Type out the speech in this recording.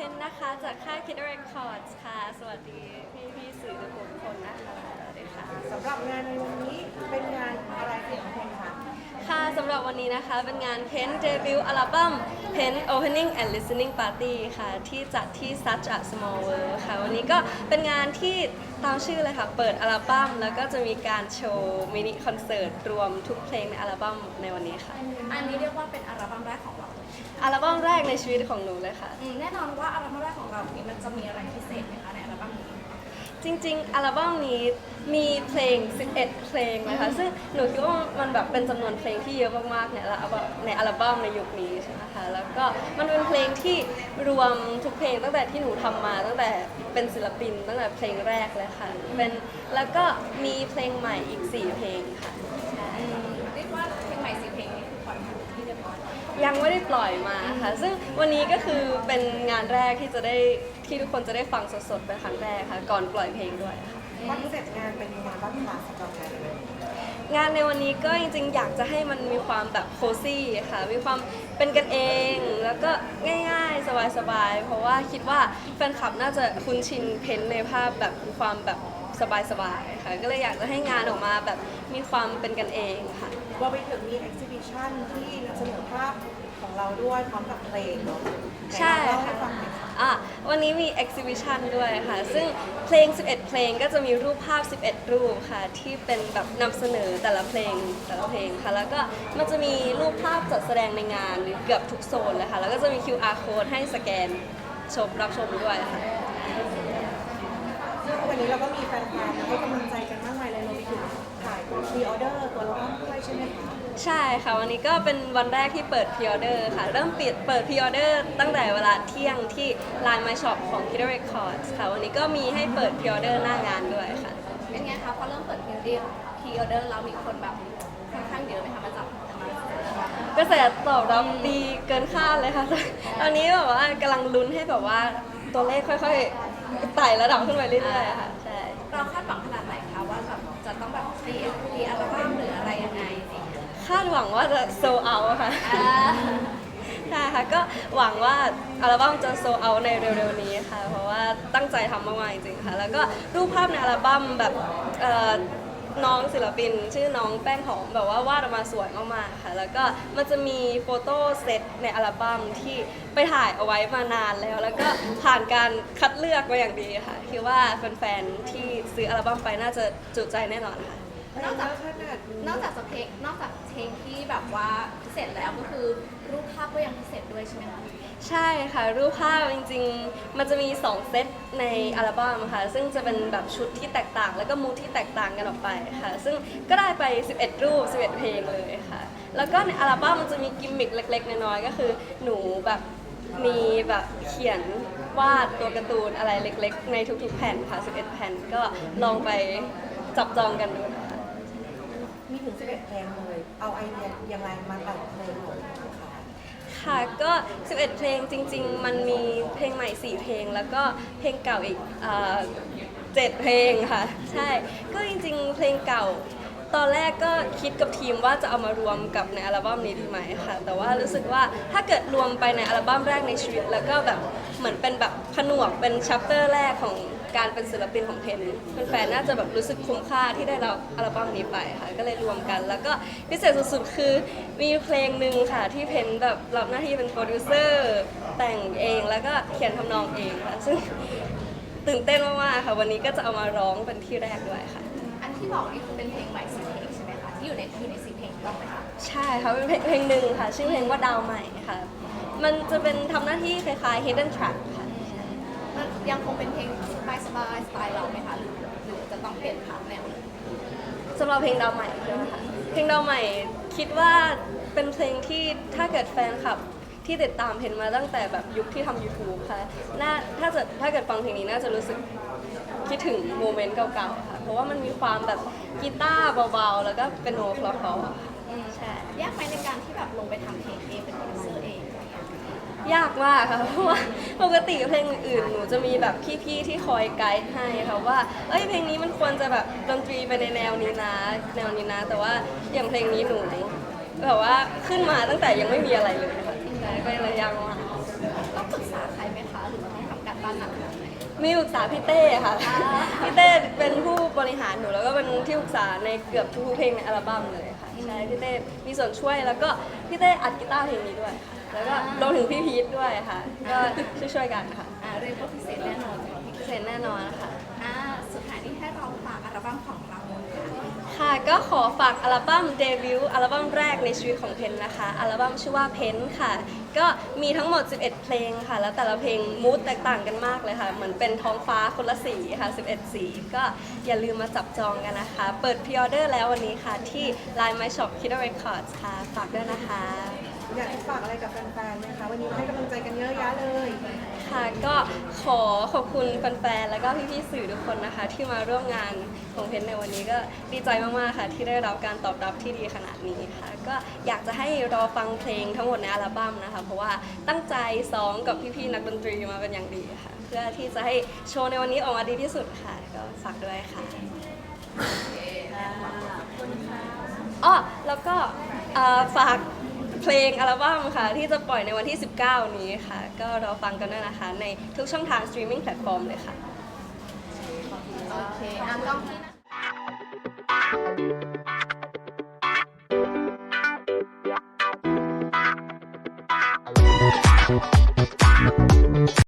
เพนนะคะ จากค่าย Kid Records ค่ะ สวัสดีพี่พี่ๆสื่อทุกคนนะคะสวัสดีค่ะ สำหรับงานในวันนี้เป็นงานอะไรของเพลงคะ ค่ะสำหรับวันนี้นะคะเป็นงาน Pen Debut อัลบั้ม Pen Opening and Listening Party ค่ะ ที่จัดที่ Such a Small World ค่ะ วันนี้ก็เป็นงานที่ตามชื่อเลยค่ะ เปิดอัลบั้มแล้วก็จะมีการโชว์มินิคอนเสิร์ตรวมทุกเพลงในอัลบั้มในวันนี้ค่ะ อันนี้เรียกว่าเป็นอัลบั้มแรกของเราอัลบั้มแรกในชีวิตของหนูเลยค่ะ อืมแน่นอนว่าอัลบั้มแรกของเราเนี่ยมันจะมีอะไรพิเศษไหมคะในอัลบั้มนี้ จริง ๆ อัลบั้มนี้มีเพลง 11 เพลงนะคะ ซึ่งหนูคิดว่ามันแบบเป็นจำนวนเพลงที่เยอะมากๆในอัลบั้มในอัลบั้มในยุคนี้ใช่ไหมคะ แล้วก็มันเป็นเพลงที่รวมทุกเพลงตั้งแต่ที่หนูทำมาตั้งแต่เป็นศิลปินตั้งแต่เพลงแรกเลยค่ะ เป็นแล้วก็มีเพลงใหม่อีก 4 เพลงค่ะ ยแล้วยังไม่ได้ปล่อยมาค่ะ ซึ่งวันนี้ก็คือเป็นงานแรกที่จะได้ที่ทุกคนจะได้ฟังสดๆเป็นครั้งแรกค่ะ ก่อนปล่อยเพลงด้วยค่ะ คอนเซ็ปต์งานเป็นยังไงบ้างคะสำหรับงานในวันนี้งานในวันนี้ก็จริงๆ อยากจะให้มันมีความแบบโคซี่ค่ะ มีความเป็นกันเอง แล้วก็ง่ายๆ สบายๆ เพราะว่าคิดว่าแฟนคลับน่าจะคุ้นชินเพ้นท์ในภาพแบบความแบบสบายๆ ค่ะ ก็เลยอยากจะให้งานออกมาแบบมีความเป็นกันเองค่ะ รวมไปถึงมี exhibition ที่นำเสนอภาพของเราด้วยพร้อมกับเพลงเนาะใช่ไหนลองเล่าให้ค่ะฟังหน่อยค่ะ อะ วันนี้มี exhibition ด้วยค่ะ ซึ่งเพลง 11 เพลงก็จะมีรูปภาพ 11 รูปค่ะ ที่เป็นแบบนำเสนอแต่ละเพลงแต่ละเพลงค่ะ แล้วก็มันจะมีรูปภาพจัดแสดงในงานเกือบทุกโซนเลยค่ะ แล้วก็จะมี QR code ให้สแกนชมรับชมด้วยค่ะซึ่งวันนี้เราก็มีแฟนๆมาให้กำลังใจกันมากมายเลยรวมไปถึงถ่ายตัวพ รีออเดอร์ตัวอัลบั้มด้วยใช่ไหมคะ ใช่ค่ะ วันนี้ก็เป็นวันแรกที่เปิดพ r ออเดอร์ค่ะ เริ่มปิดเปิดพ r ออเดอร์ตั้งแต่เวลาเที่ยงที่ Line My Shop ของ Kid Records ค่ะ วันนี้ก็มีให้เปิดพ r ออเดอร์หน้างานด้วยค่ะ เป็นไงคะพอเริ่มเปิดพรีออเดอร์พรีออเดอร์แล้วมีคนแบบค่อนข้างเยอะไหมคะมาจับมากระแสตอบรับดีเกินคาดเลยค่ะ ตอนนี้แบบว่ากำลังลุ้นให้แบบว่าตัวเลขค่อยๆไต่ระดับขึ้นไปเรื่อยๆค่ะใช่ เราคาดหวังขนาดไหนคะว่าแบบจะต้องแบบพรีพรีอัลบั้มหรืออะไรยังไงอะไรอย่างเงี้ยคาดหวังว่าจะโซเอาค่ะอ่าใช่ค่ะก็หวังว่าอัลบั้มจะโซเอาในเร็วๆนี้ค่ะ เพราะว่าตั้งใจทำมากๆจริงๆค่ะ แล้วก็รูปภาพในอัลบั้มแบบเอ่อ น้องศิลปิน ชื่อน้องแป้งหอมแบบว่าวาดออกมาสวยมากๆค่ะ แล้วก็มันจะมีโฟโต้เซตในอัลบั้มที่ไปถ่ายเอาไว้มานานแล้ว แล้วก็ผ่านการคัดเลือกมาอย่างดีค่ะคิดว่าแฟนๆที่ซื้ออัลบั้มไปน่าจะจุใจแน่นอนค่ะ นอกจากขนาดนี้นอกจากจะเพลงนอกจากเพลงที่แบบว่าพิเศษแล้วก็คือรูปภาพก็ยังพิเศษด้วยใช่ไหมคะ ใช่ค่ะ รูปภาพจริงๆ มันจะมี 2 เซตในอัลบั้มค่ะ ซึ่งจะเป็นแบบชุดที่แตกต่าง แล้วก็มูทที่แตกต่างกันออกไปค่ะ ซึ่งก็ได้ไป 11 รูป 11 เพลงเลยค่ะ แล้วก็ในอัลบั้มมันจะมีกิมมิคเล็ก ๆ น้อยๆ ก็คือหนูแบบมีแบบเขียนวาดตัวการ์ตูนอะไรเล็ก ๆ ในทุกๆ แผ่นค่ะ 11 แผ่นก็ลองไปจับจองกันดูนะคะ มีถึง11เพลงเลย เอาไอเดียยังไงมาแต่งเพลงของเราคะค่ะก็ 11 เพลงจริง ๆ มันมีเพลงใหม่ 4 เพลง แล้วก็เพลงเก่าอีกเอ่อเจ็ดเพลงค่ะ ใช่ ก็จริงๆ เพลงเก่า ตอนแรกก็คิดกับทีมว่าจะเอามารวมกับในอัลบั้มนี้ดีไหมค่ะ แต่ว่ารู้สึกว่าถ้าเกิดรวมไปในอัลบั้มแรกในชีวิต แล้วก็แบบเหมือนเป็นแบบผนวกเป็นชัปเตอร์แรกของ การเป็นศิลปินของเพนแฟนๆน่าจะแบบรู้สึกคุ้มค่าที่ได้รับอัลบั้มนี้ไปค่ะก็เลยรวมกันแล้วก็พิเศษสุดๆ คือมีเพลงหนึ่งค่ะที่เพนแบบรับหน้าที่เป็นโปรดิวเซอร์แต่งเองแล้วก็เขียนทำนองเองค่ะซึ่งตื่นเต้นมากๆค่ะ วันนี้ก็จะเอามาร้องเป็นที่แรกด้วยค่ะ อันที่บอกนี่คือเป็นเพลงใหม่สีเพลงใช่ไหมคะที่อยู่ในอยู่ในสีเพลงถูกต้องไหมคะใช่ค่ะเป็นเพลงเพลงหนึ่งค่ะ ชื่อเพลงว่าดาวใหม่ค่ะ มันจะเป็นทำหน้าที่คล้ายๆ hidden track ค่ะมัน ยังคงเป็นเพลงสบายสบายๆสไตล์เราไหมคะหรือหรือจะต้องเปลี่ยนผ่านแนวเลยสำหรับเพลงดาวใหม่ใช่ไหมคะเพลงดาวใหม่คิดว่าเป็นเพลงที่ถ้าเกิดแฟนคลับที่ติดตามเพลงมาตั้งแต่แบบยุคที่ทำ YouTube ค่ะน่าถ้าจะถ้าเกิดฟังเพลงนี้น่าจะรู้สึกคิดถึงโมเมนต์เก่าๆค่ะ เพราะว่ามันมีความแบบกีตาร์เบาๆ แล้วก็เป็นโน้ตเพราะๆอะค่ะอืมใช่ยากไหมในการที่แบบลงไปทำเพลงเองเป็นโปรดิวเซอร์เองอะไรอ ย่างเงี้ยยากมากค่ะเพราะว่าปกติเพลงอื่นๆหนูจะมีแบบพี่ๆที่คอยไกด์ให้ค่ะว่าเอ้ยเพลงนี้มันควรจะแบบดนตรีไปในแนวนี้นะแนวนี้นะ แต่ว่าอย่างเพลงนี้หนูแบบว่าขึ้นมาตั้งแต่ยังไม่มีอะไรเลยค่ะใช่ก็เลยยากมากต้องปรึกษาใครหนักขนาดไหนมีปรึกษาพี่เต้ค่ะพี่เต้เป็นผู้บริหารหนูแล้วก็เป็นที่ปรึกษาในเกือบทุกๆเพลงในอัลบั้มเลยค่ะใช่พี่เต้มีส่วนช่วยแล้วก็พี่เต้อัดกีตาร์เพลงนี้ด้วยค่ะ แล้วก็รวมถึงพี่พีทด้วยค่ะ ก็ช่วยๆกันค่ะอ่าเรียกว่าพิเศษแน่นอนสำหรับพี่เสร็จแน่นอนค่ะอ่าสุดท้ายนี้ให้เราฝากอัลบั้มของเราค่ะค่ะก็ขอฝากอัลบั้มเดบิวต์อัลบั้มแรกในชีวิตของเพนนะคะ อัลบั้มชื่อว่าเพนค่ะ ก็มีทั้งหมด 11 เพลงค่ะ แล้วแต่ละเพลงมูดแตกต่างกันมากเลยค่ะ เหมือนเป็นท้องฟ้าคนละสีค่ะ 11 สี ก็อย่าลืมมาจับจองกันนะคะ เปิดพ r ออเดอร์แล้ววันนี้ค่ะ ที่ Line My Shop Kiddo Records ค่ะ ฝากด้วยนะคะ อยากจะฝากอะไรกับแฟนๆไหมคะ วันนี้ให้กำลังใจกันเยอะแยะเลย ค่ะก็ขอขอบคุณแฟนๆ แล้วก็พี่ๆ สื่อทุกคนนะคะ ที่มาร่วมงานของเพนในวันนี้ก็ดีใจมากๆ ค่ะ ที่ได้รับการตอบรับที่ดีขนาดนี้ค่ะ ก็อยากจะให้รอฟังเพลงทั้งหมดในอัลบั้มนะคะ เพราะว่าตั้งใจซ้อมกับพี่ๆ นักดนตรีมาเป็นอย่างดีค่ะ เพื่อที่จะให้โชว์ในวันนี้ออกมาดีที่สุดค่ะ ก็ฝากด้วยค่ะอ๋อแล้วก็เอ่อฝากเพ ลงอัลบั้มค่ะ ที่จะปล่อยในวันที่ 19 นี้ค่ะ ก็รอฟังกันด้วยนะคะ ในทุกช่องทางสตรีมมิ่งแพลตฟอร์มเลยค่ะ โอเคอะกล้อง